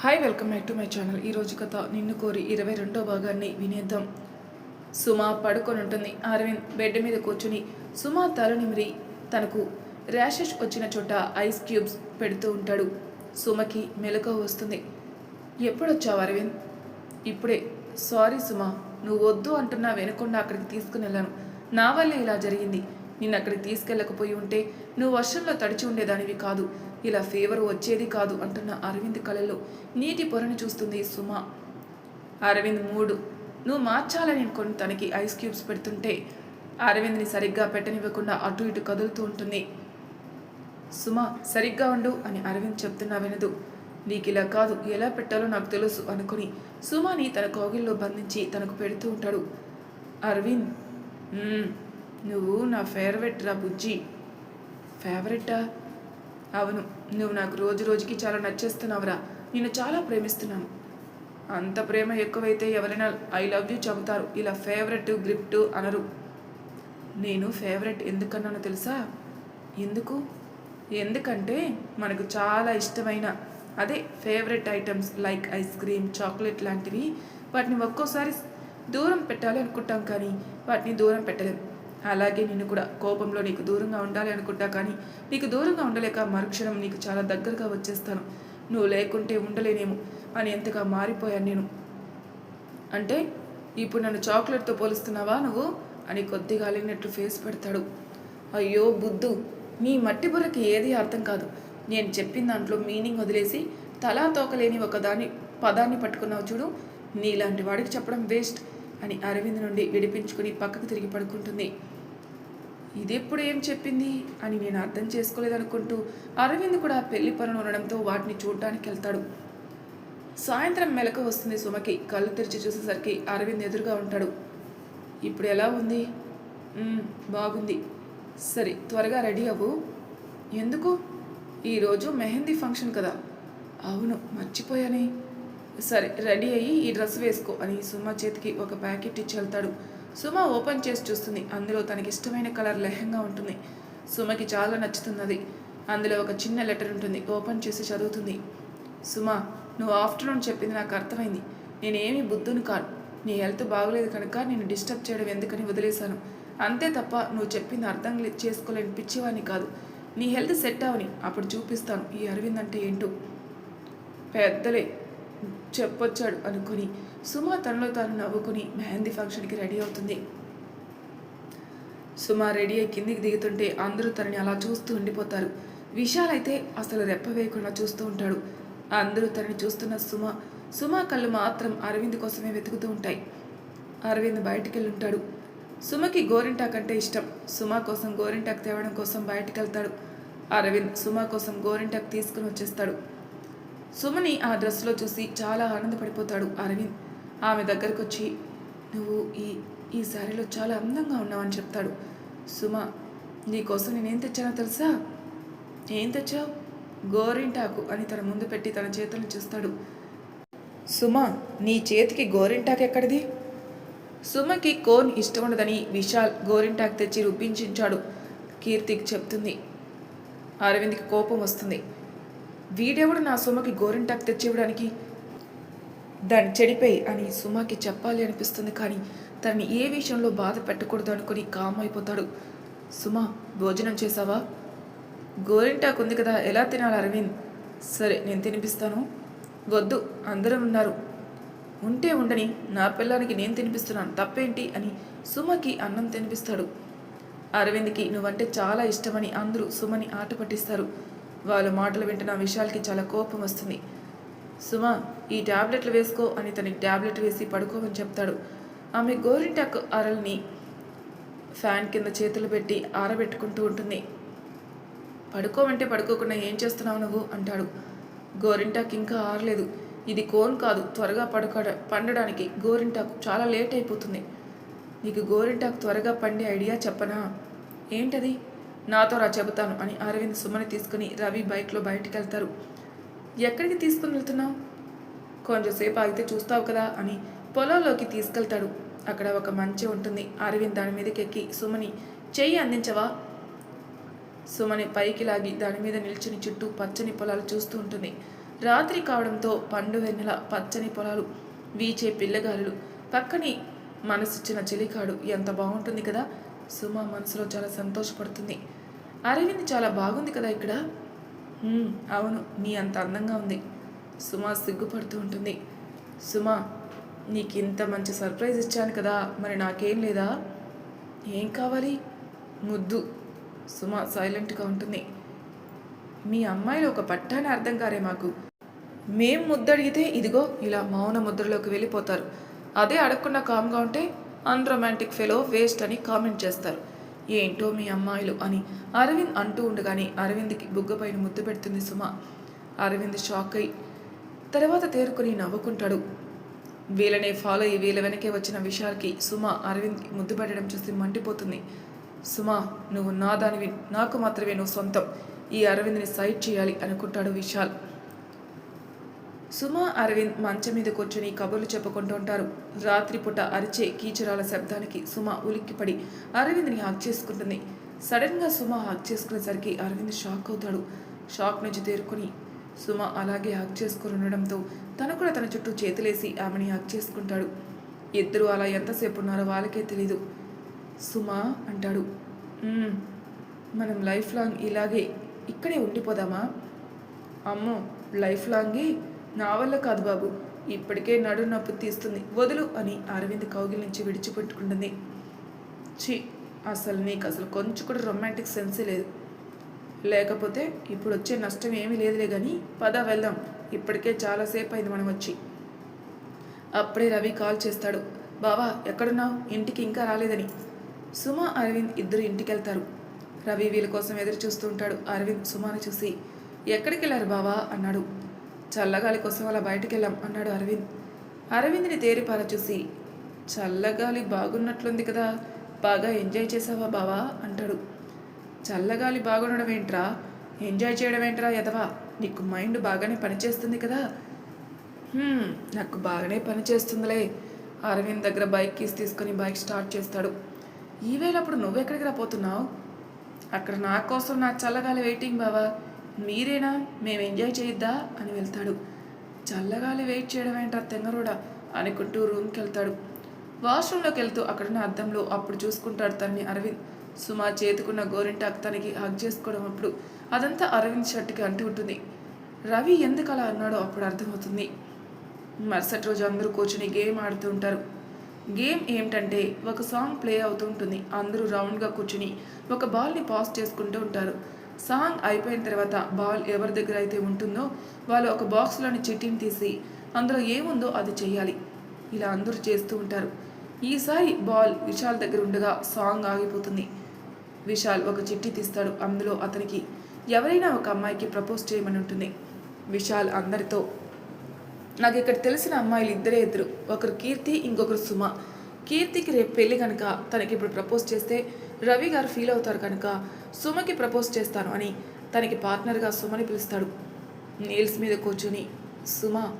Hi welcome back to my channel ఈరోజు కథ నిన్ను కోరి ఇరవై రెండో భాగాన్ని వినేద్దాం. సుమ పడుకొని ఉంటుంది. అరవింద్ బెడ్ మీద కూర్చుని సుమ తల నిమిరి తనకు ర్యాషెస్ వచ్చిన చోట ఐస్ క్యూబ్స్ పెడుతూ ఉంటాడు. సుమకి మెలకువ వస్తుంది. ఎప్పుడొచ్చావు అరవింద్? ఇప్పుడే. సారీ సుమ నువ్వు వద్దు అంటున్నా వినకుండా అక్కడికి తీసుకుని వెళ్ళాను నా వల్లే ఇలా జరిగింది. నిన్ను అక్కడికి తీసుకెళ్ళకపోయి ఉంటే నువ్వు వర్షంలో తడిచి ఉండేదానివి కాదు. ఇలా ఫీవర్ వచ్చేది కాదు అంటున్న అరవింద్ కళలో నీటి పొరను చూస్తుంది సుమ. అరవింద్ మూడు నువ్వు మార్చాలని కొన్ని తనకి ఐస్ క్యూబ్స్ పెడుతుంటే అరవింద్ని సరిగ్గా పెట్టనివ్వకుండా అటు ఇటు కదులుతూ ఉంటుంది. సుమ సరిగ్గా ఉండు అని అరవింద్ చెప్తున్నా వినదు. నీకు ఇలా కాదు ఎలా పెట్టాలో నాకు తెలుసు అనుకుని సుమాని తన కోగిల్లో బంధించి తనకు పెడుతూ ఉంటాడు. అరవింద్ నువ్వు నా ఫేవరెట్ రా బుజ్జి. ఫేవరెటా? అవును నువ్వు నాకు రోజు రోజుకి చాలా నచ్చేస్తున్నావురా. నేను చాలా ప్రేమిస్తున్నాను. అంత ప్రేమ ఎక్కువైతే ఎవరైనా ఐ లవ్ యూ చెబుతారు ఇలా ఫేవరెట్ గ్రిప్ట్ అనరు. నేను ఫేవరెట్ ఎందుకన్నానో తెలుసా? ఎందుకు? ఎందుకంటే మనకు చాలా ఇష్టమైన అదే favourite items like ice cream chocolate లాంటివి వాటిని ఒక్కోసారి దూరం పెట్టాలి అనుకుంటాం కానీ వాటిని దూరం పెట్టలేము అలాగే నేను కూడా కోపంలో నీకు దూరంగా ఉండాలి అనుకుంటా కానీ నీకు దూరంగా ఉండలేక మరుక్షణం నీకు చాలా దగ్గరగా వచ్చేస్తాను. నువ్వు లేకుంటే ఉండలేనేమో అని ఎంతగా మారిపోయాను నేను. అంటే ఇప్పుడు నన్ను చాక్లెట్తో పోలుస్తున్నావా నువ్వు? అని కొద్దిగా అలిగినట్లు ఫేస్ పెడతాడు. అయ్యో బుద్ధు నీ మట్టి బుర్రకి ఏది అర్థం కాదు. నేను చెప్పిన దాంట్లో మీనింగ్ వదిలేసి తలా తోకలేని ఒక దాని పదాన్ని పట్టుకున్నావు చూడు. నీలాంటి వాడికి చెప్పడం వేస్ట్. అని అరవింద్ నుండి విడిపించుకుని పక్కకు తిరిగి పడుకుంటుంది. ఇదెప్పుడు ఏం చెప్పింది? అని నేను అర్థం చేసుకోలేదనుకుంటూ అరవింద్ కూడా పెళ్ళి పనులు ఉండడంతో వాటిని చూడడానికి వెళ్తాడు. సాయంత్రం మెలకు వస్తుంది సుమకి. కళ్ళు తెరిచి చూసేసరికి అరవింద్ ఎదురుగా ఉంటాడు. ఇప్పుడు ఎలా ఉంది? బాగుంది. సరే త్వరగా రెడీ అవ్వు. ఎందుకు? ఈరోజు మెహందీ ఫంక్షన్ కదా. అవును మర్చిపోయానే. సరే రెడీ అయ్యి ఈ డ్రెస్ వేసుకో అని సుమ చేతికి ఒక ప్యాకెట్ ఇచ్చి వెళ్తాడు. సుమ ఓపెన్ చేసి చూస్తుంది. అందులో తనకి ఇష్టమైన కలర్ లెహంగా ఉంటుంది. సుమకి చాలా నచ్చుతున్నది. అందులో ఒక చిన్న లెటర్ ఉంటుంది. ఓపెన్ చేసి చదువుతుంది. సుమ నువ్వు ఆఫ్టర్నూన్ చెప్పింది నాకు అర్థమైంది. నేనేమి బుద్ధుని కాను నీ హెల్త్ బాగలేదు కనుక నేను డిస్టర్బ్ చేయడం ఎందుకని వదిలేశాను. అంతే తప్ప నువ్వు చెప్పింది అర్థం చేసుకోలేని పిచ్చివాడిని కాదు. నీ హెల్త్ సెట్ అవని. అప్పుడు చూపిస్తాను. ఈ అరవింద్ అంటే ఏంటో. పెద్దలే చెప్పొచ్చాడు అనుకుని. సుమ తనలో తాను నవ్వుకుని మెహందీ ఫంక్షన్కి రెడీ అవుతుంది. సుమ రెడీ అయి కిందికి దిగుతుంటే అందరూ తనని అలా చూస్తూ ఉండిపోతారు. విశాల్ అయితే అసలు రెప్ప వేయకుండా చూస్తూ ఉంటాడు. అందరూ తనని చూస్తున్న సుమ సుమ కళ్ళు మాత్రం అరవింద్ కోసమే వెతుకుతూ ఉంటాయి. అరవింద్ బయటికి వెళ్ళి ఉంటాడు సుమకి గోరింటాక్ అంటే ఇష్టం. సుమ కోసం గోరింటాక్ తేవడం కోసం బయటికి వెళ్తాడు అరవింద్ సుమ కోసం గోరింటాక్ తీసుకుని వచ్చేస్తాడు. సుమని ఆ డ్రెస్లో చూసి చాలా ఆనందపడిపోతాడు అరవింద్. ఆమె దగ్గరకు వచ్చి నువ్వు ఈ ఈ శారీలో చాలా అందంగా ఉన్నావని చెప్తాడు. సుమ నీకోసం నేనేం తెచ్చానో తెలుసా? ఏం తెచ్చావు? గోరింటాకు అని తన ముందు పెట్టి తన చేతులను చూస్తాడు. సుమ నీ చేతికి గోరింటాకు ఎక్కడిది? సుమకి కోన్ ఇష్టం ఉండదని విశాల్ గోరింటాకు తెచ్చి రుబ్బించాడు కీర్తికి చెప్తుంది. అరవింద్కి కోపం వస్తుంది. వీడెవడు నా సుమకి గోరింటాకు తెచ్చివ్వడానికి? దాన్ని చెడిపోయి అని సుమకి చెప్పాలి అనిపిస్తుంది కానీ తనని ఏ విషయంలో బాధ పెట్టకూడదు అనుకుని కామ్ అయిపోతాడు సుమ భోజనం చేసావా గోరింటాకు ఉంది కదా ఎలా తినాలి అరవింద్? సరే నేను తినిపిస్తాను. వద్దు అందరం ఉన్నారు. ఉంటే ఉండని నా పిల్లానికి నేను తినిపిస్తున్నాను తప్పేంటి అని సుమకి అన్నం తినిపిస్తాడు. అరవింద్కి నువ్వంటే చాలా ఇష్టమని అందరూ సుమని ఆట పట్టిస్తారు. వాళ్ళ మాటలు వింటున్న విశాల్కి చాలా కోపం వస్తుంది. సుమా ఈ ట్యాబ్లెట్లు వేసుకో అని తనకి ట్యాబ్లెట్ వేసి పడుకోమని చెప్తాడు. ఆమె గోరింటాకు అరల్ని ఫ్యాన్ కింద చేతులు పెట్టి ఆరబెట్టుకుంటూ ఉంటుంది. పడుకోమంటే పడుకోకుండా ఏం చేస్తున్నావు నువ్వు? అంటాడు. గోరింటాకు ఇంకా ఆరలేదు. ఇది కోన్ కాదు త్వరగా పడుక పండడానికి గోరింటాకు చాలా లేట్ అయిపోతుంది. నీకు గోరింటాకు త్వరగా పండే ఐడియా చెప్పనా? ఏంటది? నాతో రా చెబుతాను అని అరవింద్ సుమని తీసుకుని రవి బైక్లో బయటికి వెళ్తారు. ఎక్కడికి తీసుకుని వెళ్తున్నావు? కొంచెంసేపు ఆగితే చూస్తావు కదా అని పొలంలోకి తీసుకెళ్తాడు. అక్కడ ఒక మంచి ఉంటుంది. అరవింద్ దాని మీదకి ఎక్కి సుమని చెయ్యి అందించవా? సుమని పైకి లాగి దాని మీద నిల్చుని చుట్టూ పచ్చని పొలాలు చూస్తూ ఉంటుంది. రాత్రి కావడంతో పండు వెన్నెల పచ్చని పొలాలు వీచే పిల్లగాలులు. పక్కని మనసిచ్చిన చెలికాడు ఎంత బాగుంటుంది కదా? సుమ మనసులో చాలా సంతోషపడుతుంది. అరవింద్ చాలా బాగుంది కదా ఇక్కడ? అవును నీ అంత అందంగా ఉంది. సుమ సిగ్గుపడుతూ ఉంటుంది. సుమ నీకు ఇంత మంచి సర్ప్రైజ్ ఇచ్చాను కదా మరి నాకేం లేదా? ఏం కావాలి? ముద్దు. సుమ సైలెంట్గా ఉంటుంది. మీ అమ్మాయిలు ఒక పట్టాన్ని అర్థం కారే మాకు. మేం ముద్దడిగితే ఇదిగో ఇలా మౌన ముద్రలోకి వెళ్ళిపోతారు. అదే అడగకుండా కామ్గా ఉంటే అన్రొమాంటిక్ ఫెలో వేస్ట్ అని కామెంట్ చేస్తారు. ఏంటో మీ అమ్మాయిలు అని అరవింద్ అంటూ ఉండగానే అరవింద్కి బుగ్గపైన ముద్దు పెడుతుంది సుమ. అరవింద్ షాక్ అయి తర్వాత తేరుకుని నవ్వుకుంటాడు. వీళ్ళనే ఫాలో అయ్యి వీళ్ళ వెనకే వచ్చిన విషయాలకి సుమ అరవింద్కి ముద్దు పెట్టడం చూసి మండిపోతుంది. సుమ నువ్వు నా దానివి నాకు మాత్రమే నువ్వు సొంతం. ఈ అరవింద్ని సైడ్ చేయాలి అనుకుంటాడు విశాల్. సుమా అరవింద్ మంచం మీద కూర్చొని కబుర్లు చెప్పుకుంటూ ఉంటారు. రాత్రిపూట అరిచే కీచరాల శబ్దానికి సుమ ఉలిక్కిపడి అరవింద్ని హాక్ చేసుకుంటుంది. సడన్గా సుమ హాక్ చేసుకునేసరికి అరవింద్ షాక్ అవుతాడు. షాక్ నుంచి తేరుకొని సుమ అలాగే హాక్ చేసుకుని ఉండడంతో తను కూడా తన చుట్టూ చేతులేసి ఆమెని హాక్ చేసుకుంటాడు. ఇద్దరు అలా ఎంతసేపు ఉన్నారో వాళ్ళకే తెలీదు. సుమా అంటాడు. మనం లైఫ్ లాంగ్ ఇలాగే ఇక్కడే ఉండిపోదామా? అమ్మో లైఫ్ లాంగే నా వల్ల కాదు బాబు. ఇప్పటికే నడు నొప్పి తీస్తుంది. వదులు అని అరవింద్ కౌగిల్ నుంచి విడిచిపెట్టుకుంటుంది. ఛీ అసలు నీకు అసలు కొంచెం కూడా రొమాంటిక్ సెన్సే లేదు. లేకపోతే ఇప్పుడు వచ్చే నష్టం ఏమీ లేదులే కానీ పద వెళ్దాం. ఇప్పటికే చాలాసేపు అయింది మనం వచ్చి. అప్పుడే రవి కాల్ చేస్తాడు. బావా ఎక్కడున్నావు? ఇంటికి ఇంకా రాలేదని. సుమ అరవింద్ ఇద్దరు ఇంటికి వెళ్తారు రవి వీళ్ళ కోసం ఎదురు చూస్తూ ఉంటాడు. అరవింద్ సుమాను చూసి ఎక్కడికి వెళ్ళారు బావా? అన్నాడు. చల్లగాలి కోసం అలా బయటికి వెళ్ళాం అన్నాడు అరవింద్. అరవింద్ని తేరిపార చూసి చల్లగాలి బాగున్నట్లుంది కదా బాగా ఎంజాయ్ చేసావా బావా? అంటాడు. చల్లగాలి బాగుండడం ఏంట్రా? ఎంజాయ్ చేయడం ఏంట్రా ఎదవా నీకు మైండ్ బాగానే పనిచేస్తుంది కదా? నాకు బాగానే పనిచేస్తుందిలే. అరవింద్ దగ్గర బైక్ కీస్ తీసుకొని బైక్ స్టార్ట్ చేస్తాడు. ఈవేళప్పుడు నువ్వెక్కడికి రాపోతున్నావు అక్కడ నా కోసం నా చల్లగాలి వెయిటింగ్ బావా. మీరేనా? మేము ఎంజాయ్ చేయొద్దా? అని వెళ్తాడు. చల్లగాలి వెయిట్ చేయడం ఏంట్రా తెంగరోడా? అనుకుంటూ రూమ్కి వెళ్తాడు వాష్రూమ్లోకి వెళ్తూ అక్కడున్న అద్దంలో అప్పుడు చూసుకుంటాడు తన్ని అరవింద్. సుమా చేతుకున్న గోరింటాకు తనకి హగ్ చేసుకోవడం అప్పుడు అదంతా అరవింద్ షర్ట్కి అంటి ఉంటుంది. రవి ఎందుకు అలా అన్నాడో అప్పుడు అర్థమవుతుంది. మరుసటి రోజు అందరూ కూర్చుని గేమ్ ఆడుతూ ఉంటారు. గేమ్ ఏమిటంటే ఒక సాంగ్ ప్లే అవుతూ ఉంటుంది. అందరూ రౌండ్గా కూర్చుని ఒక బాల్ని పాస్ చేసుకుంటూ ఉంటారు. సాంగ్ అయిపోయిన తర్వాత బాల్ ఎవరి దగ్గర అయితే ఉంటుందో వాళ్ళు ఒక బాక్స్లోని చిట్టిని తీసి అందులో ఏముందో అది చేయాలి ఇలా అందరూ చేస్తూ ఉంటారు. ఈసారి బాల్ విశాల్ దగ్గర ఉండగా సాంగ్ ఆగిపోతుంది. విశాల్ ఒక చిట్టి తీస్తాడు. అందులో అతనికి ఎవరైనా ఒక అమ్మాయికి ప్రపోజ్ చేయమని ఉంటుంది. విశాల్ అందరితో నాకు ఇక్కడ తెలిసిన అమ్మాయిలు ఇద్దరే ఇద్దరు. ఒకరు కీర్తి ఇంకొకరు సుమ. కీర్తికి రేపు పెళ్ళి కనుక తనకి ఇప్పుడు ప్రపోజ్ చేస్తే రవి గారు ఫీల్ అవుతారు కనుక సుమకి ప్రపోజ్ చేస్తాను అని తనకి పార్ట్నర్గా సుమని పిలుస్తాడు. నీల్స్ మీద కూర్చుని సుమ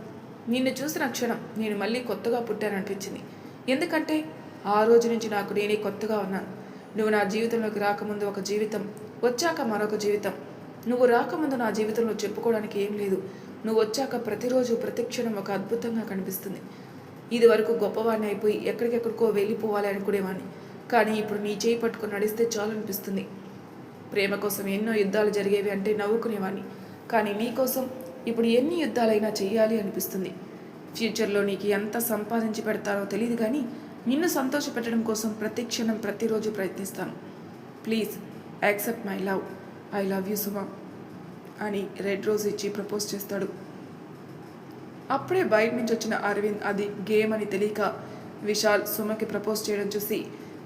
నిన్ను చూసిన క్షణం నేను మళ్ళీ కొత్తగా పుట్టాననిపించింది. ఎందుకంటే ఆ రోజు నుంచి నాకు నేనే కొత్తగా ఉన్నాను. నువ్వు నా జీవితంలోకి రాకముందు ఒక జీవితం వచ్చాక మరొక జీవితం. నువ్వు రాకముందు నా జీవితంలో చెప్పుకోవడానికి ఏం లేదు. నువ్వు వచ్చాక ప్రతిరోజు ప్రతిక్షణం ఒక అద్భుతంగా కనిపిస్తుంది. ఇది వరకు గొప్పవాడిని అయిపోయి ఎక్కడికెక్కడికో వెళ్ళిపోవాలి అనుకునేవాడిని. కానీ ఇప్పుడు నీ చేయి పట్టుకొని నడిస్తే చాలు అనిపిస్తుంది. ప్రేమ కోసం ఎన్నో యుద్ధాలు జరిగేవి అంటే నవ్వుకునేవాడిని కానీ నీ కోసం ఇప్పుడు ఎన్ని యుద్ధాలైనా చేయాలి అనిపిస్తుంది. ఫ్యూచర్లో నీకు ఎంత సంపాదించి పెడతారో తెలియదు కానీ నిన్ను సంతోషపెట్టడం కోసం ప్రతి క్షణం ప్రతిరోజు ప్రయత్నిస్తాను. Please accept my love. I love you Suma అని రెడ్ రోజ్ ఇచ్చి ప్రపోజ్ చేస్తాడు. అప్పుడే బయట నుంచి వచ్చిన అరవింద్ అది గేమ్ అని తెలియక విశాల్ సుమకి ప్రపోజ్ చేయడం చూసి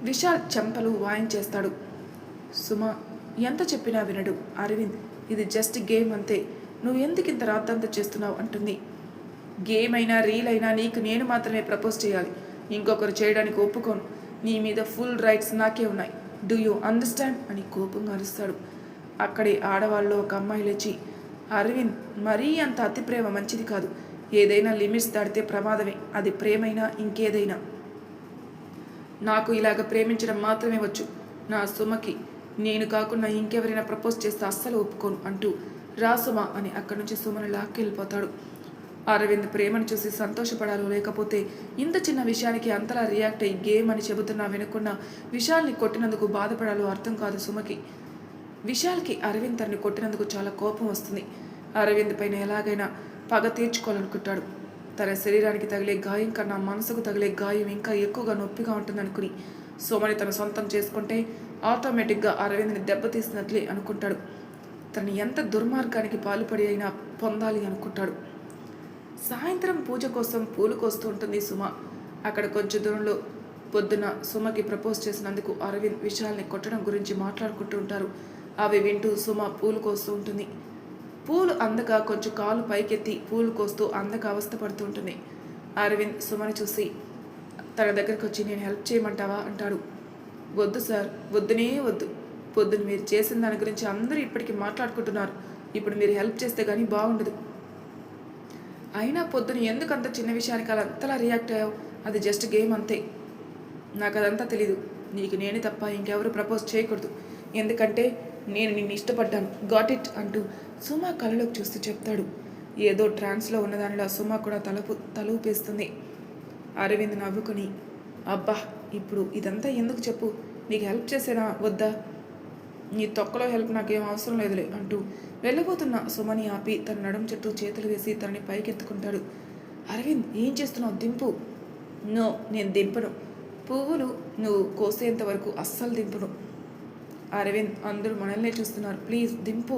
విశాల్ చెంపలు వాయించేస్తాడు. సుమ ఎంత చెప్పినా వినడు అరవింద్. ఇది జస్ట్ గేమ్ అంతే. నువ్వు ఎందుకు ఇంత రాద్దంతా చేస్తున్నావు? అంటుంది. గేమ్ అయినా రీల్ అయినా నీకు నేను మాత్రమే ప్రపోజ్ చేయాలి. ఇంకొకరు చేయడానికి ఒప్పుకోను. నీ మీద ఫుల్ రైట్స్ నాకే ఉన్నాయి. Do you understand? అని కోపంగా అరుస్తాడు. అక్కడే ఆడవాళ్ళు ఒక అమ్మాయి లేచి అరవింద్ మరీ అంత అతి ప్రేమ మంచిది కాదు. ఏదైనా లిమిట్స్ దాటితే ప్రమాదమే. అది ప్రేమైనా ఇంకేదైనా. నాకు ఇలాగ ప్రేమించడం మాత్రమే వచ్చు. నా సుమకి నేను కాకుండా ఇంకెవరైనా ప్రపోజ్ చేస్తే అస్సలు ఒప్పుకోను అంటూ రాసుమ అని అక్కడి నుంచి సుమను లాక్కెళ్ళిపోతాడు. అరవింద్ ప్రేమను చూసి సంతోషపడాలో లేకపోతే ఇంత చిన్న విషయానికి అంతలా రియాక్ట్ అయ్యి గేమ్ అని చెబుతున్నా వినకుండా విశాల్ని కొట్టినందుకు బాధపడాలో అర్థం కాదు సుమకి. విశాల్కి అరవింద్ తనని కొట్టినందుకు చాలా కోపం వస్తుంది. అరవింద్ పైన ఎలాగైనా పగ తీర్చుకోవాలనుకుంటాడు. తన శరీరానికి తగిలే గాయం కన్నా మనసుకు తగిలే గాయం ఇంకా ఎక్కువగా నొప్పిగా ఉంటుందనుకుని సోమని తన సొంతం చేసుకుంటే ఆటోమేటిక్గా అరవింద్ని దెబ్బతీసినట్లే అనుకుంటాడు. తను ఎంత దుర్మార్గానికి పాల్పడి అయినా పొందాలి అనుకుంటాడు. సాయంత్రం పూజ కోసం పూలు కోస్తూ ఉంటుంది సుమ. అక్కడ కొంచెం దూరంలో పొద్దున సుమకి ప్రపోజ్ చేసినందుకు అరవింద్ విషయాల్ని కొట్టడం గురించి మాట్లాడుకుంటూ ఉంటారు. అవి వింటూ సుమ పూలు కోస్తూ ఉంటుంది. పూలు అందక కొంచెం కాలు పైకెత్తి పూలు కోస్తూ అందక అవస్థ పడుతూ అరవింద్ సుమని చూసి తన దగ్గరకు వచ్చి నేను హెల్ప్ చేయమంటావా? అంటాడు. వద్దు సార్ వద్దునే వద్దు. పొద్దున మీరు చేసిన దాని గురించి అందరూ ఇప్పటికీ మాట్లాడుకుంటున్నారు. ఇప్పుడు మీరు హెల్ప్ చేస్తే కానీ బాగుండదు. అయినా పొద్దున ఎందుకు అంత చిన్న విషయానికి అలా అంతలా రియాక్ట్ అయ్యావు? అది జస్ట్ గేమ్ అంతే. నాకు అదంతా తెలీదు. నీకు నేనే తప్ప ఇంకెవరు ప్రపోజ్ చేయకూడదు. ఎందుకంటే నేను నిన్ను ఇష్టపడ్డాను. గాట్ ఇట్ అంటూ సుమా కళ్ళలోకి చూస్తూ చెప్తాడు. ఏదో ట్రాన్స్లో ఉన్నదానిలా సుమా కూడా తలుపు తలూపేస్తుంది అరవింద్ నవ్వుకొని అబ్బా ఇప్పుడు ఇదంతా ఎందుకు చెప్పు? నీకు హెల్ప్ చేసేనా? వద్దా? నీ తొక్కలో హెల్ప్ నాకేం అవసరం లేదులే అంటూ వెళ్ళబోతున్న సుమని ఆపి తన నడుం చుట్టూ చేతులు వేసి తనని పైకెత్తుకుంటాడు. అరవింద్ ఏం చేస్తున్నావు? దింపు. నో నేను దింపను. పువ్వులు నువ్వు కోసేంత వరకు అస్సలు దింపను. అరవింద్ అందరూ మనల్నే చూస్తున్నారు. ప్లీజ్ దింపు.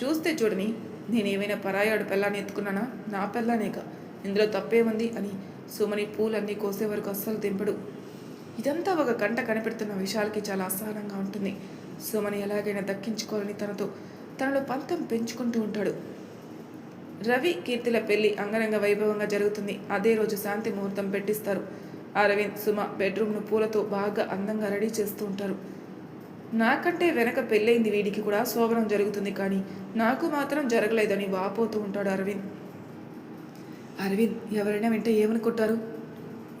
చూస్తే చూడని నేనేమైనా పరాయాడు పిల్లాన్ని ఎత్తుకున్నానా? నా పెళ్ళానేక. ఇందులో తప్పేముంది అని సుమని పూలన్నీ కోసే వరకు అస్సలు దింపడు. ఇదంతా ఒక గంట కనిపెడుతున్న విషయాలకి చాలా అసహనంగా ఉంటుంది. సుమని ఎలాగైనా దక్కించుకోవాలని తనతో తనలో పంతం పెంచుకుంటూ ఉంటాడు. రవి కీర్తిల పెళ్ళి అంగరంగ వైభవంగా జరుగుతుంది. అదే రోజు శాంతి ముహూర్తం పెట్టిస్తారు. అరవింద్ సుమ బెడ్రూమ్ను పూలతో బాగా అందంగా రెడీ చేస్తూ ఉంటారు. నాకంటే వెనక పెళ్ళైంది వీడికి కూడా శోభనం జరుగుతుంది కానీ నాకు మాత్రం జరగలేదని వాపోతూ ఉంటాడు అరవింద్. అరవింద్ ఎవరైనా వింటే ఏమనుకుంటారు?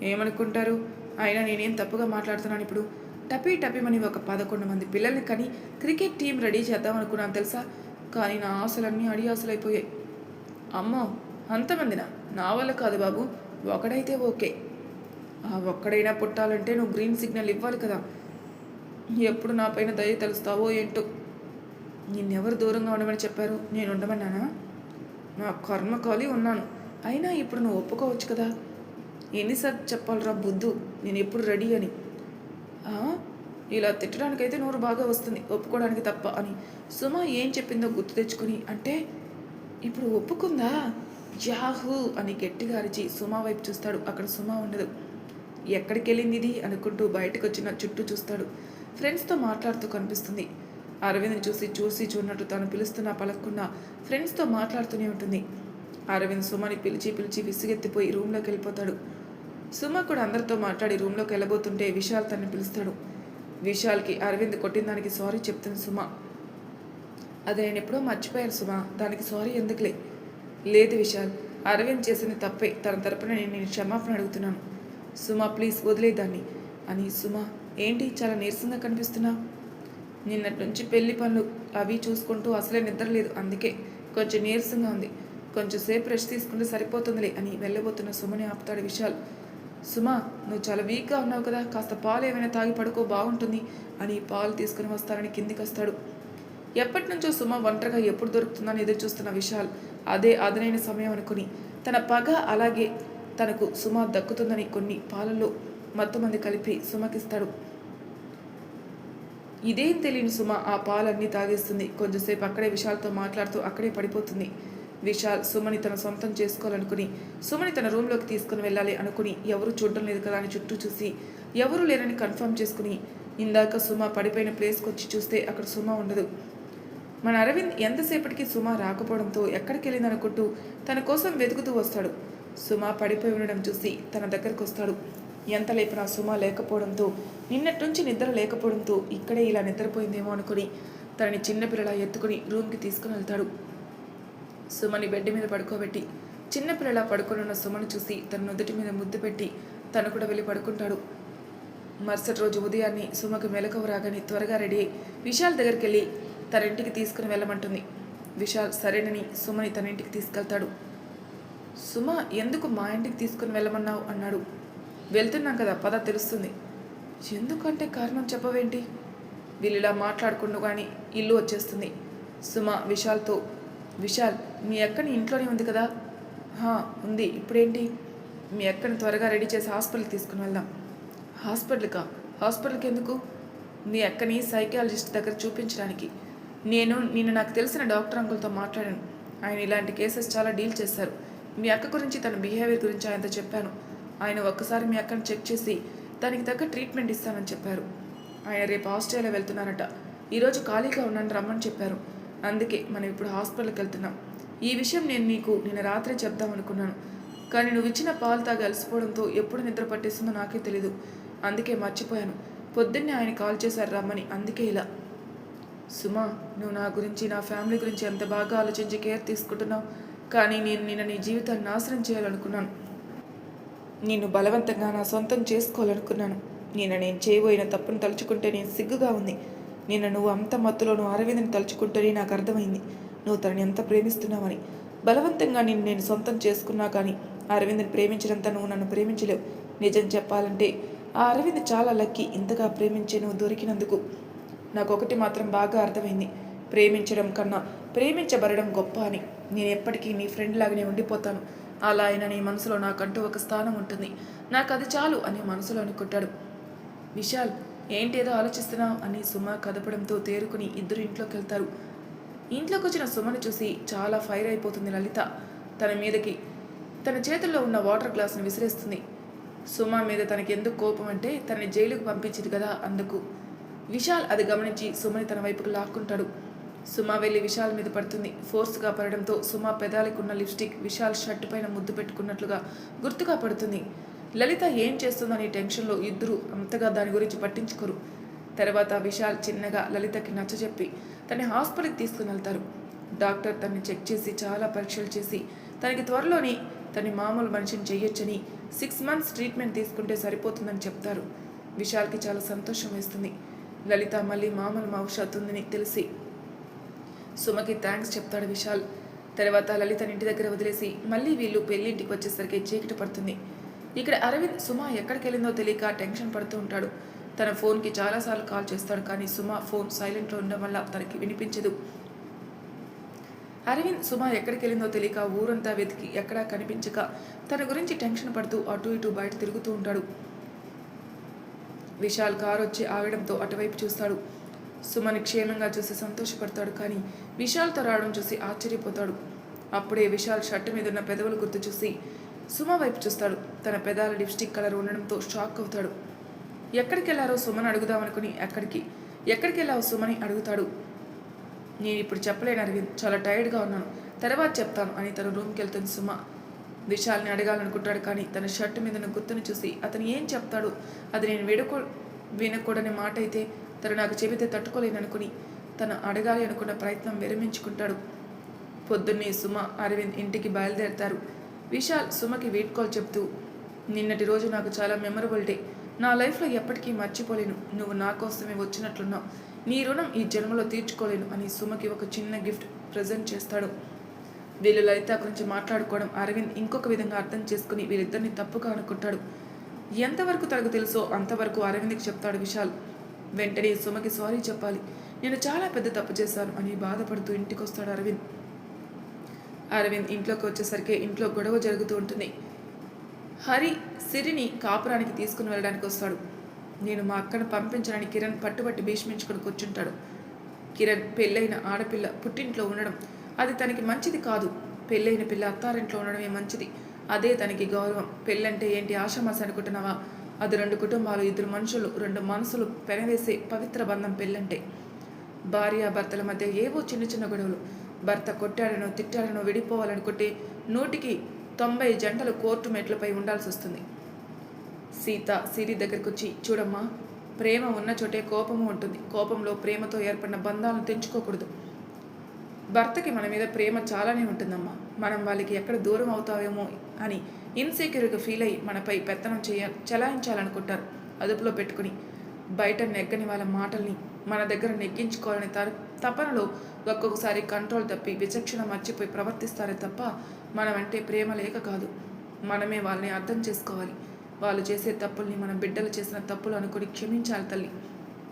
ఏమనుకుంటారు? అయినా నేనేం తప్పుగా మాట్లాడుతున్నాను ఇప్పుడు? టపీ టపీమని ఒక పదకొండు మంది పిల్లల్ని కానీ క్రికెట్ టీం రెడీ చేద్దాం అనుకున్నాను తెలుసా? కానీ నా ఆశలన్నీ అడి ఆశలైపోయాయి. అమ్మో అంతమందినా? నా వల్ల కాదు బాబు. ఒకడైతే ఓకే. ఆ ఒక్కడైనా పుట్టాలంటే నువ్వు గ్రీన్ సిగ్నల్ ఇవ్వాలి కదా. ఎప్పుడు నా పైన దయ తెలుస్తావో ఏంటో? నిన్నెవరు దూరంగా ఉండమని చెప్పారు? నేను ఉండమన్నానా? నా కర్మకాలి ఉన్నాను. అయినా ఇప్పుడు నువ్వు ఒప్పుకోవచ్చు కదా? ఎన్నిసార్లు చెప్పాలిరా బుద్ధు? నేను ఎప్పుడు రెడీ అని. ఇలా తిట్టడానికైతే నోరు బాగా వస్తుంది. ఒప్పుకోవడానికి తప్ప అని. సుమ ఏం చెప్పిందో గుర్తు తెచ్చుకొని అంటే ఇప్పుడు ఒప్పుకుందా? యాహూ అని గట్టిగా అరిచి సుమా వైపు చూస్తాడు. అక్కడ సుమా ఉండదు. ఎక్కడికి వెళ్ళింది ఇది? అనుకుంటూ బయటకు వచ్చిన చుట్టూ చూస్తాడు. ఫ్రెండ్స్తో మాట్లాడుతూ కనిపిస్తుంది. అరవింద్ని చూసి చూసి చూడనట్టు తను పిలుస్తున్నా పలక్కున్నా ఫ్రెండ్స్తో మాట్లాడుతూనే ఉంటుంది. అరవింద్ సుమని పిలిచి పిలిచి విసిగెత్తిపోయి రూమ్లోకి వెళ్ళిపోతాడు. సుమ కూడా అందరితో మాట్లాడి రూమ్లోకి వెళ్ళబోతుంటే విశాల్ తనని పిలుస్తాడు. విశాల్కి అరవింద్ కొట్టిన దానికి సారీ చెప్తుంది సుమ. అది నేను ఎప్పుడో మర్చిపోయాను సుమ. దానికి సారీ ఎందుకులే? లేదు విశాల్. అరవింద్ చేసింది తప్పే. తన తరపున నేను నేను క్షమాపణ అడుగుతున్నాను. సుమ ప్లీజ్ వదిలేదాన్ని అని సుమ ఏంటి చాలా నీరసంగా కనిపిస్తున్నా? నిన్నటి నుంచి పెళ్ళి పనులు అవి చూసుకుంటూ అసలే నిద్రలేదు అందుకే కొంచెం నీరసంగా ఉంది. కొంచెం సేపు రెస్ట్ తీసుకుంటే సరిపోతుందిలే అని వెళ్ళబోతున్న సుమని ఆపుతాడు విశాల్. సుమా నువ్వు చాలా వీక్గా ఉన్నావు కదా కాస్త పాలు ఏమైనా తాగి పడుకో బాగుంటుంది అని పాలు తీసుకుని వస్తారని కిందికి వస్తాడు. ఎప్పటి నుంచో సుమ ఒంటరిగా ఎప్పుడు దొరుకుతుందని ఎదురు చూస్తున్న విశాల్ అదే అదనైన సమయం అనుకుని తన పగ అలాగే తనకు సుమ దక్కుతుందని కొన్ని పాలల్లో మత్తుమంది కలిపి సుమకిస్తాడు. ఇదేం తెలియని సుమ ఆ పాలన్నీ తాగేస్తుంది. కొంచెంసేపు అక్కడే విశాల్తో మాట్లాడుతూ అక్కడే పడిపోతుంది. విశాల్ సుమని తన సొంతం చేసుకోవాలనుకుని సుమని తన రూమ్లోకి తీసుకుని వెళ్ళాలి అనుకుని ఎవరు చూడడం లేదు కదా అని చుట్టూ చూసి ఎవరు లేరని కన్ఫర్మ్ చేసుకుని ఇందాక సుమ పడిపోయిన ప్లేస్కి వచ్చి చూస్తే అక్కడ సుమ ఉండదు. మన అరవింద్ ఎంతసేపటికి సుమ రాకపోవడంతో ఎక్కడికి వెళ్ళిందనుకుంటూ తన కోసం వెతుకుతూ వస్తాడు. సుమ పడిపోయి ఉండడం చూసి తన దగ్గరకు వస్తాడు. ఎంత లేపినా సుమ లేకపోవడంతో నిన్నటి నుంచి నిద్ర లేకపోవడంతో ఇక్కడే ఇలా నిద్రపోయిందేమో అనుకుని తనని చిన్నపిల్లలా ఎత్తుకుని రూమ్కి తీసుకుని వెళ్తాడు. సుమని బెడ్ మీద పడుకోబెట్టి చిన్నపిల్లలా పడుకొని ఉన్న సుమను చూసి తన నుదుటి మీద ముద్దు పెట్టి తను కూడా వెళ్ళి పడుకుంటాడు. మరుసటి రోజు ఉదయాన్నే సుమకు మెలకువ రాగానే త్వరగా రెడీ అయి విశాల్ దగ్గరికి వెళ్ళి తన ఇంటికి తీసుకుని వెళ్ళమంటుంది. విశాల్ సరేనని సుమని తన ఇంటికి తీసుకెళ్తాడు. సుమ ఎందుకు మా ఇంటికి తీసుకుని వెళ్ళమన్నావు? అన్నాడు. వెళ్తున్నాం కదా పద తెలుస్తుంది. ఎందుకంటే కారణం చెప్పవేంటి? వీళ్ళిలా మాట్లాడుకుంటూ కానీ ఇల్లు వచ్చేస్తుంది. సుమ విశాల్తో విశాల్ మీ అక్కని ఇంట్లోనే ఉంది కదా? "హా, ఉంది. ఇప్పుడేంటి? మీ అక్కని త్వరగా రెడీ చేసి హాస్పిటల్కి తీసుకుని వెళ్దాం. హాస్పిటల్కా? హాస్పిటల్కి ఎందుకు? మీ అక్కని సైకాలజిస్ట్ దగ్గర చూపించడానికి. నేను నిన్ను నాకు తెలిసిన డాక్టర్ అంకుల్తో మాట్లాడాను. ఆయన ఇలాంటి కేసెస్ చాలా డీల్ చేస్తారు మీ అక్క గురించి తన బిహేవియర్ గురించి ఆయనతో చెప్పాను. ఆయన ఒక్కసారి మీ అక్కను చెక్ చేసి దానికి తగ్గ ట్రీట్మెంట్ ఇస్తానని చెప్పారు. ఆయన రేపు ఆస్ట్రేలియా వెళ్తున్నారట. ఈరోజు ఖాళీగా ఉన్నాను రమ్మని చెప్పారు. అందుకే మనం ఇప్పుడు హాస్పిటల్కి వెళ్తున్నాం. ఈ విషయం నేను నీకు నిన్న రాత్రే చెప్దాం అనుకున్నాను కానీ నువ్వు ఇచ్చిన పాలు తాగి అలసిపోవడంతో ఎప్పుడు నిద్ర పట్టేస్తుందో నాకే తెలీదు. అందుకే మర్చిపోయాను. పొద్దున్నే ఆయన కాల్ చేశారు రమ్మని. అందుకే ఇలా. సుమా నువ్వు నా గురించి నా ఫ్యామిలీ గురించి ఎంత బాగా ఆలోచించి కేర్ తీసుకుంటున్నావు? కానీ నేను నిన్న నీ జీవితాన్ని నాశనం చేయాలనుకున్నాను. నిన్ను బలవంతంగా నా సొంతం చేసుకోవాలనుకున్నాను. నిన్న నేను చేయబోయిన తప్పును తలుచుకుంటే నేను సిగ్గుగా ఉంది. నిన్న నువ్వు అంత మత్తులో నువ్వు అరవింద్ని తలుచుకుంటేనే నాకు అర్థమైంది. నువ్వు తనని ఎంత ప్రేమిస్తున్నావని. బలవంతంగా నిన్ను నేను సొంతం చేసుకున్నా కానీ ఆ అరవింద్ని ప్రేమించినంత నువ్వు నన్ను ప్రేమించలేవు. నిజం చెప్పాలంటే ఆ అరవింద్ చాలా లక్కీ. ఇంతగా ప్రేమించే నువ్వు దొరికినందుకు నాకు ఒకటి మాత్రం బాగా అర్థమైంది. ప్రేమించడం కన్నా ప్రేమించబడడం గొప్ప అని. నేను ఎప్పటికీ నీ ఫ్రెండ్ లాగానే ఉండిపోతాను. అలా అయినా నీ మనసులో నాకంటూ ఒక స్థానం ఉంటుంది. నాకు అది చాలు అని మనసులో అనుకుంటాడు విశాల్ ఏంటేదో ఆలోచిస్తున్నావు అని సుమ కదపడంతో తేరుకుని ఇద్దరు ఇంట్లోకి వెళ్తారు ఇంట్లోకి వచ్చిన సుమను చూసి చాలా ఫైర్ అయిపోతుంది లలిత. తన మీదకి తన చేతుల్లో ఉన్న వాటర్ గ్లాస్ని విసిరేస్తుంది. సుమ మీద తనకి ఎందుకు కోపం అంటే తనని జైలుకు పంపించింది కదా అందుకు. విశాల్ అది గమనించి సుమని తన వైపుకు లాక్కుంటాడు. సుమా వెళ్ళి విశాల్ మీద పడుతుంది. ఫోర్స్గా పడడంతో సుమా పెదాలికున్న లిప్స్టిక్ విశాల్ షర్ట్ పైన ముద్దు పెట్టుకున్నట్లుగా గుర్తుగా పడుతుంది. లలిత ఏం చేస్తుందనే టెన్షన్లో ఇద్దరు అంతగా దాని గురించి పట్టించుకోరు. తర్వాత విశాల్ చిన్నగా లలితకి నచ్చజెప్పి తన హాస్పిటల్కి తీసుకుని వెళ్తారు డాక్టర్ తనని చెక్ చేసి చాలా పరీక్షలు చేసి తనకి త్వరలోనే తన మామూలు మనిషిని చేయొచ్చని సిక్స్ మంత్స్ ట్రీట్మెంట్ తీసుకుంటే సరిపోతుందని చెప్తారు. విశాల్కి చాలా సంతోషం వేస్తుంది. లలిత మళ్ళీ మామూలు భవిష్యత్తు అవుతుందని తెలిసి సుమకి థ్యాంక్స్ చెప్తాడు విశాల్. తర్వాత లలిత ఇంటి దగ్గర వదిలేసి మళ్ళీ వీళ్ళు పెళ్ళింటికి వచ్చేసరికి చీకటి పడుతుంది. ఇక్కడ అరవింద్ సుమ ఎక్కడికి వెళ్ళిందో తెలియక టెన్షన్ పడుతూ ఉంటాడు. తన ఫోన్కి చాలాసార్లు కాల్ చేస్తాడు కానీ సుమ ఫోన్ సైలెంట్లో ఉండడం వల్ల తనకి వినిపించదు. అరవింద్ సుమ ఎక్కడికి వెళ్ళిందో తెలియక ఊరంతా వెతికి ఎక్కడా కనిపించక తన గురించి టెన్షన్ పడుతూ అటు ఇటు బయట తిరుగుతూ ఉంటాడు. విశాల్ కారు వచ్చి ఆగడంతో అటువైపు చూస్తాడు. సుమని క్షేమంగా చూసి సంతోషపడతాడు కానీ విశాల్తో రావడం చూసి ఆశ్చర్యపోతాడు. అప్పుడే విశాల్ షర్ట్ మీద ఉన్న పెదవులు గుర్తు చూసి సుమ వైపు చూస్తాడు. తన పెదాల లిప్స్టిక్ కలర్ ఉండడంతో షాక్ అవుతాడు. ఎక్కడికి వెళ్ళారో సుమని అడుగుదామనుకుని ఎక్కడికి? ఎక్కడికి వెళ్ళావు సుమని అడుగుతాడు. నేను ఇప్పుడు చెప్పలేను అరవింద్ చాలా టైర్డ్గా ఉన్నాను. తర్వాత చెప్తాను అని తన రూమ్కి వెళ్తుంది సుమ. విశాల్ని అడగాలనుకుంటాడు కానీ తన షర్ట్ మీద ఉన్న గుర్తుని చూసి అతను ఏం చెప్తాడు? అది నేను విడకూ వినకూడని మాట అయితే తను నాకు చెబితే తట్టుకోలేననుకుని తను అడగాలి అనుకున్న ప్రయత్నం విరమించుకుంటాడు. పొద్దున్నే సుమ అరవింద్ ఇంటికి బయలుదేరతారు. విశాల్ సుమకి వీట్ కాల్ చెప్తూ నిన్నటి రోజు నాకు చాలా మెమరబుల్ డే. నా లైఫ్లో ఎప్పటికీ మర్చిపోలేను. నువ్వు నా కోసమే వచ్చినట్లున్నావు. నీ రుణం ఈ జన్మలో తీర్చుకోలేను అని సుమకి ఒక చిన్న గిఫ్ట్ ప్రజెంట్ చేస్తాడు. వీళ్ళు లలిత గురించి మాట్లాడుకోవడం అరవింద్ ఇంకొక విధంగా అర్థం చేసుకుని వీరిద్దరిని తప్పుగా అనుకుంటాడు. ఎంతవరకు తనకు తెలుసో అంతవరకు అరవింద్కి చెప్తాడు విశాల్. వెంటనే సుమకి సారీ చెప్పాలి. నేను చాలా పెద్ద తప్పు చేశాను అని బాధపడుతూ ఇంటికి వస్తాడు అరవింద్. అరవింద్ ఇంట్లోకి వచ్చేసరికి ఇంట్లో గొడవ జరుగుతూ ఉంటుంది. హరి సిరిని కాపురానికి తీసుకుని వెళ్ళడానికి వస్తాడు. నేను మా అక్కను పంపించడానికి కిరణ్ పట్టుబట్టి భీష్మించుకుని కూర్చుంటాడు. కిరణ్ పెళ్ళైన ఆడపిల్ల పుట్టింట్లో ఉండడం అది తనకి మంచిది కాదు. పెళ్ళైన పిల్ల అత్తారింట్లో ఉండడమే మంచిది. అదే తనకి గౌరవం. పెళ్ళంటే ఏంటి ఆషామాస అనుకుంటున్నావా? అది రెండు కుటుంబాలు ఇద్దరు మనుషులు రెండు మనసులు పెనవేసే పవిత్ర బంధం పెళ్ళంటే. భార్య భర్తల మధ్య ఏవో చిన్న చిన్న గొడవలు. భర్త కొట్టాడనో తిట్టాడనో విడిపోవాలనుకుంటే నూటికి తొంభై జంటలు కోర్టు మెట్లపై ఉండాల్సి వస్తుంది సీత సిరి దగ్గరకు వచ్చి చూడమ్మా ప్రేమ ఉన్న చోటే కోపము ఉంటుంది. కోపంలో ప్రేమతో ఏర్పడిన బంధాలను తెంచుకోకూడదు. భర్తకి మన మీద ప్రేమ చాలానే ఉంటుందమ్మా. మనం వాళ్ళకి ఎక్కడ దూరం అవుతావేమో అని ఇన్సెక్యూర్గా ఫీల్ అయ్యి మనపై పెత్తనం చేయ చలాయించాలనుకుంటారు. అదుపులో పెట్టుకుని బయట నెగ్గని వాళ్ళ మాటల్ని మన దగ్గర నెగ్గించుకోవాలని తారు తపనలో ఒక్కొక్కసారి కంట్రోల్ తప్పి విచక్షణ మర్చిపోయి ప్రవర్తిస్తారే తప్ప మనమంటే ప్రేమ లేక కాదు. మనమే వాళ్ళని అర్థం చేసుకోవాలి. వాళ్ళు చేసే తప్పుల్ని మన బిడ్డలు చేసిన తప్పులు అనుకుని క్షమించాలి తల్లి.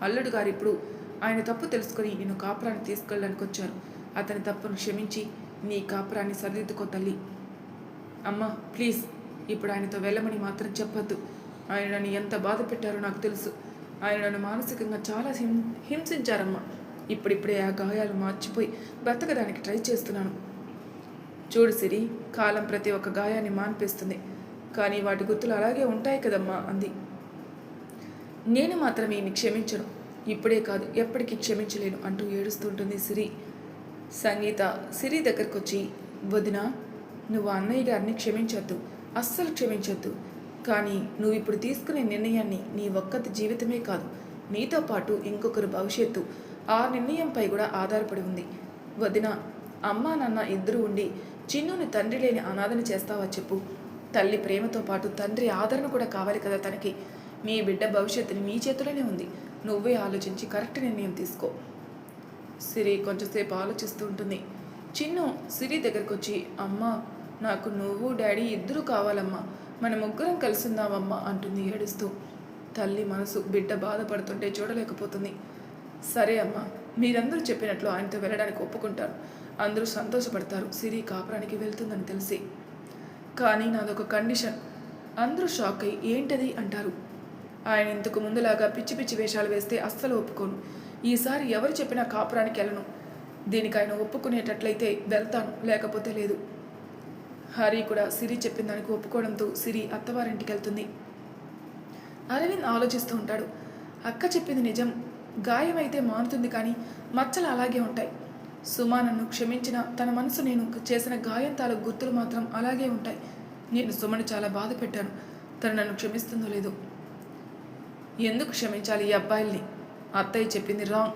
అల్లుడు గారు ఇప్పుడు ఆయన తప్పు తెలుసుకొని నిన్ను కాపురాన్ని తీసుకెళ్ళడానికి వచ్చారు. అతని తప్పును క్షమించి నీ కాపురాన్ని సరిదిద్దుకో తల్లి. అమ్మ ప్లీజ్. ఇప్పుడు ఆయనతో వెళ్ళమని మాత్రం చెప్పొద్దు. ఆయన నన్ను ఎంత బాధ పెట్టారో నాకు తెలుసు. ఆయన నన్ను మానసికంగా చాలా హిం హింసించారమ్మా. ఇప్పుడిప్పుడే ఆ గాయాలు మార్చిపోయి బ్రతకడానికి ట్రై చేస్తున్నాను. చూడు సిరి కాలం ప్రతి ఒక్క గాయాన్ని మాన్పేస్తుంది. కానీ వాటి గుర్తులు అలాగే ఉంటాయి కదమ్మా అంది. నేను మాత్రం ఈయన్ని క్షమించను. ఇప్పుడే కాదు ఎప్పటికీ క్షమించలేను అంటూ ఏడుస్తుంటుంది సిరి. సంగీత సిరి దగ్గరకు వచ్చి వదినా నువ్వు అన్నయ్య గారిని క్షమించొద్దు అస్సలు క్షమించొద్దు. కానీ నువ్వు ఇప్పుడు తీసుకునే నిర్ణయాన్ని నీ ఒక్కతి జీవితమే కాదు నీతో పాటు ఇంకొకరు భవిష్యత్తు. ఆ నిర్ణయంపై కూడా ఆధారపడి ఉంది. వదిన అమ్మా నాన్న ఇద్దరు ఉండి చిన్నుని తండ్రి లేని అనాథని చేస్తావా చెప్పు. తల్లి ప్రేమతో పాటు తండ్రి ఆదరణ కూడా కావాలి కదా తనకి. మీ బిడ్డ భవిష్యత్తుని మీ చేతిలోనే ఉంది. నువ్వే ఆలోచించి కరెక్ట్ నిర్ణయం తీసుకో. సిరి కొంచెంసేపు ఆలోచిస్తూ ఉంటుంది. చిన్ను సిరి దగ్గరకు వచ్చి అమ్మ నాకు నువ్వు డాడీ ఇద్దరూ కావాలమ్మా. మన ముగ్గురం కలిసిందామమ్మా అంటుంది ఏడుస్తూ. తల్లి మనసు బిడ్డ బాధపడుతుంటే చూడలేకపోతుంది. సరే అమ్మా మీరందరూ చెప్పినట్లు ఆయనతో వెళ్ళడానికి ఒప్పుకుంటారు. అందరూ సంతోషపడతారు. సిరి కాపురానికి వెళ్తుందని తెలిసి. కానీ నాదొక కండిషన్. అందరూ షాక్ అయ్యి ఏంటది అంటారు. ఆయన ఇంతకు ముందులాగా పిచ్చి పిచ్చి వేషాలు వేస్తే అస్సలు ఒప్పుకోను. ఈసారి ఎవరు చెప్పినా కాపురానికి వెళ్ళను. దీనికి ఆయన ఒప్పుకునేటట్లయితే వెళ్తాను లేకపోతే లేదు. హరి కూడా సిరి చెప్పిన దానికి ఒప్పుకోవడంతో సిరి అత్తవారింటికి వెళ్తుంది. అరవింద్ ఆలోచిస్తూ ఉంటాడు. అక్క చెప్పింది నిజం. గాయం అయితే మానుతుంది కానీ మచ్చలు అలాగే ఉంటాయి. సుమా నన్ను క్షమించిన తన మనసు నేను చేసిన గాయం తాలూకు గుర్తులు మాత్రం అలాగే ఉంటాయి. నేను సుమని చాలా బాధ పెట్టాను. తను నన్ను క్షమిస్తుందో లేదో. ఎందుకు క్షమించాలి ఈ అబ్బాయిల్ని? అత్తయ్య చెప్పింది రాంగ్.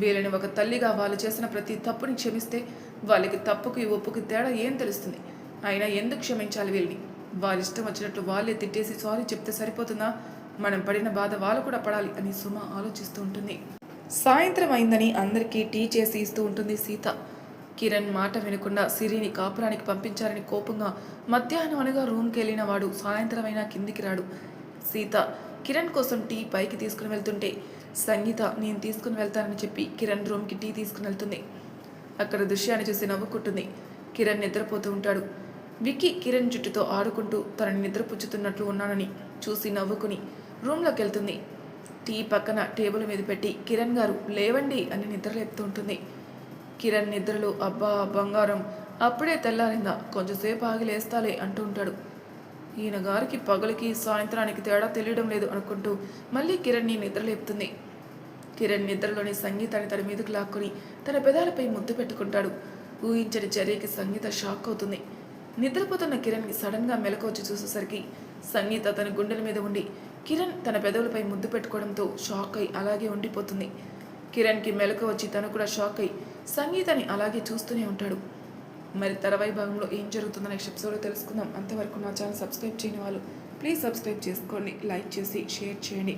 వీళ్ళని ఒక తల్లిగా వాళ్ళు చేసిన ప్రతి తప్పుని క్షమిస్తే వాళ్ళకి తప్పుకి ఒప్పుకి తేడా ఏం తెలుస్తుంది? అయినా ఎందుకు క్షమించాలి వీళ్ళని? వారి ఇష్టం వచ్చినట్లు వాళ్ళే తిట్టేసి సారీ చెప్తే సరిపోతుందా? మనం పడిన బాధ వాళ్ళు కూడా పడాలి అని సుమ ఆలోచిస్తూ ఉంటుంది. సాయంత్రం అయిందని అందరికీ టీ చేసి ఇస్తూ ఉంటుంది సీత. కిరణ్ మాట వినకుండా సిరిని కాపురానికి పంపించారని కోపంగా మధ్యాహ్నం అనగా రూమ్కి వెళ్ళిన వాడు సాయంత్రం అయినా కిందికి రాడు. సీత కిరణ్ కోసం టీ పైకి తీసుకుని వెళ్తుంటే సంగీత నేను తీసుకుని వెళ్తానని చెప్పి కిరణ్ రూమ్కి టీ తీసుకుని వెళ్తుంది. అక్కడ దృశ్యాన్ని చూసి నవ్వుకుంటుంది. కిరణ్ నిద్రపోతూ ఉంటాడు. విక్కీ కిరణ్ జుట్టుతో ఆడుకుంటూ తనని నిద్రపుచ్చుతున్నట్లు ఉన్నానని చూసి నవ్వుకుని రూమ్లోకి వెళ్తుంది టీ పక్కన టేబుల్ మీద పెట్టి కిరణ్ గారు లేవండి అని నిద్రలేపుతూ ఉంటుంది. కిరణ్ నిద్రలో అబ్బా బంగారం అప్పుడే తెల్లారిందా కొంచెంసేపు ఆగి లేస్తాలే అంటూ ఉంటాడు. ఈయన గారికి పగలకి సాయంత్రానికి తేడా తెలియడం లేదు అనుకుంటూ మళ్ళీ కిరణ్ని నిద్రలేపుతుంది. కిరణ్ నిద్రలోని సంగీతాన్ని తన మీదకు లాక్కొని తన పెదాలపై ముద్దు పెట్టుకుంటాడు. ఊహించని చర్యకి సంగీత షాక్ అవుతుంది. నిద్రపోతున్న కిరణ్కి సడన్గా మెలకు వచ్చి చూసేసరికి సంగీత తన గుండెల మీద ఉండి కిరణ్ తన పెదవులపై ముద్దు పెట్టుకోవడంతో షాక్ అయి అలాగే ఉండిపోతుంది. కిరణ్కి మెలకు వచ్చి తను కూడా షాక్ అయి సంగీతని అలాగే చూస్తూనే ఉంటాడు. మరి తర్వాయి భాగంలో ఏం జరుగుతుందో నెక్స్ట్ ఎపిసోడ్లో తెలుసుకుందాం. అంతవరకు నా ఛానల్ సబ్స్క్రైబ్ చేయని వాళ్ళు ప్లీజ్ సబ్స్క్రైబ్ చేసుకోండి లైక్ చేసి షేర్ చేయండి.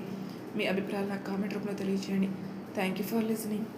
మీ అభిప్రాయాలు నాకు కామెంట్ రూపంలో తెలియజేయండి. Thank you for listening